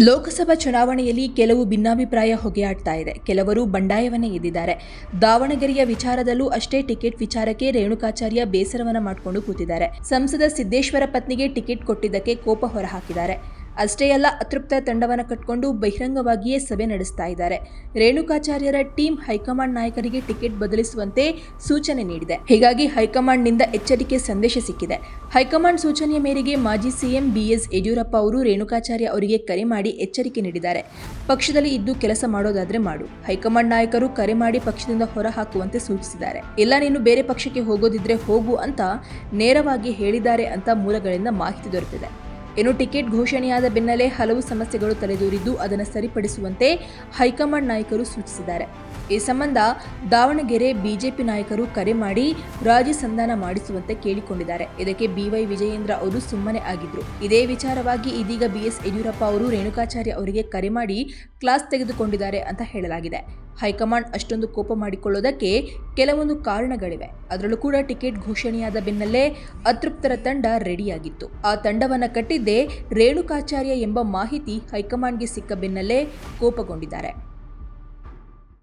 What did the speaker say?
ಲೋಕಸಭಾ ಚುನಾವಣೆಯಲ್ಲಿ ಕೆಲವು ಭಿನ್ನಾಭಿಪ್ರಾಯ ಹೊಗೆಯಾಡ್ತಾ ಇದೆ. ಕೆಲವರು ಬಂಡಾಯವನ್ನೇ ಎದ್ದಿದ್ದಾರೆ. ದಾವಣಗೆರೆಯ ವಿಚಾರದಲ್ಲೂ ಅಷ್ಟೇ ಟಿಕೆಟ್ ವಿಚಾರಕ್ಕೆ ರೇಣುಕಾಚಾರ್ಯ ಬೇಸರವನ್ನ ಮಾಡಿಕೊಂಡು ಕೂತಿದ್ದಾರೆ. ಸಂಸದ ಸಿದ್ದೇಶ್ವರ ಪತ್ನಿಗೆ ಟಿಕೆಟ್ ಕೊಟ್ಟಿದ್ದಕ್ಕೆ ಕೋಪ ಹೊರಹಾಕಿದ್ದಾರೆ. ಅಷ್ಟೇ ಅಲ್ಲ, ಅತೃಪ್ತ ತಂಡವನ್ನು ಕಟ್ಕೊಂಡು ಬಹಿರಂಗವಾಗಿಯೇ ಸಭೆ ನಡೆಸ್ತಾ ಇದ್ದಾರೆ. ರೇಣುಕಾಚಾರ್ಯರ ಟೀಮ್ ಹೈಕಮಾಂಡ್ ನಾಯಕರಿಗೆ ಟಿಕೆಟ್ ಬದಲಿಸುವಂತೆ ಸೂಚನೆ ನೀಡಿದೆ. ಹೀಗಾಗಿ ಹೈಕಮಾಂಡ್ನಿಂದ ಎಚ್ಚರಿಕೆ ಸಂದೇಶ ಸಿಕ್ಕಿದೆ. ಹೈಕಮಾಂಡ್ ಸೂಚನೆಯ ಮೇರೆಗೆ ಮಾಜಿ ಸಿಎಂ ಬಿಎಸ್ ಯಡಿಯೂರಪ್ಪ ಅವರು ರೇಣುಕಾಚಾರ್ಯ ಅವರಿಗೆ ಕರೆ ಮಾಡಿ ಎಚ್ಚರಿಕೆ ನೀಡಿದ್ದಾರೆ. ಪಕ್ಷದಲ್ಲಿ ಇದ್ದು ಕೆಲಸ ಮಾಡೋದಾದ್ರೆ ಮಾಡು. ಹೈಕಮಾಂಡ್ ನಾಯಕರು ಕರೆ ಮಾಡಿ ಪಕ್ಷದಿಂದ ಹೊರ ಹಾಕುವಂತೆ ಸೂಚಿಸಿದ್ದಾರೆ. ಇಲ್ಲ, ನೀನು ಬೇರೆ ಪಕ್ಷಕ್ಕೆ ಹೋಗೋದಿದ್ರೆ ಹೋಗು ಅಂತ ನೇರವಾಗಿ ಹೇಳಿದ್ದಾರೆ ಅಂತ ಮೂಲಗಳಿಂದ ಮಾಹಿತಿ ದೊರೆತಿದೆ. ಇನ್ನು ಟಿಕೆಟ್ ಘೋಷಣೆಯಾದ ಬೆನ್ನಲ್ಲೇ ಹಲವು ಸಮಸ್ಯೆಗಳು ತಲೆದೋರಿದ್ದು ಅದನ್ನು ಸರಿಪಡಿಸುವಂತೆ ಹೈಕಮಾಂಡ್ ನಾಯಕರು ಸೂಚಿಸಿದ್ದಾರೆ. ಈ ಸಂಬಂಧ ದಾವಣಗೆರೆ ಬಿಜೆಪಿ ನಾಯಕರು ಕರೆ ಮಾಡಿ ರಾಜಿ ಸಂಧಾನ ಮಾಡಿಸುವಂತೆ ಕೇಳಿಕೊಂಡಿದ್ದಾರೆ. ಇದಕ್ಕೆ ಬಿವೈ ವಿಜಯೇಂದ್ರ ಅವರು ಸುಮ್ಮನೆ ಆಗಿದ್ರು. ಇದೇ ವಿಚಾರವಾಗಿ ಇದೀಗ ಬಿಎಸ್ ಯಡಿಯೂರಪ್ಪ ಅವರು ರೇಣುಕಾಚಾರ್ಯ ಅವರಿಗೆ ಕರೆ ಮಾಡಿ ಕ್ಲಾಸ್ ತೆಗೆದುಕೊಂಡಿದ್ದಾರೆ ಅಂತ ಹೇಳಲಾಗಿದೆ. ಹೈಕಮಾಂಡ್ ಅಷ್ಟೊಂದು ಕೋಪ ಮಾಡಿಕೊಳ್ಳೋದಕ್ಕೆ ಕೆಲವೊಂದು ಕಾರಣಗಳಿವೆ. ಅದರಲ್ಲೂ ಕೂಡ ಟಿಕೆಟ್ ಘೋಷಣೆಯಾದ ಬೆನ್ನಲ್ಲೇ ಅತೃಪ್ತರ ತಂಡ ರೆಡಿಯಾಗಿತ್ತು. ಆ ತಂಡವನ್ನು ಕಟ್ಟಿದ್ದೇ ರೇಣುಕಾಚಾರ್ಯ ಎಂಬ ಮಾಹಿತಿ ಹೈಕಮಾಂಡ್ಗೆ ಸಿಕ್ಕ ಬೆನ್ನಲ್ಲೇ ಕೋಪಗೊಂಡಿದ್ದಾರೆ.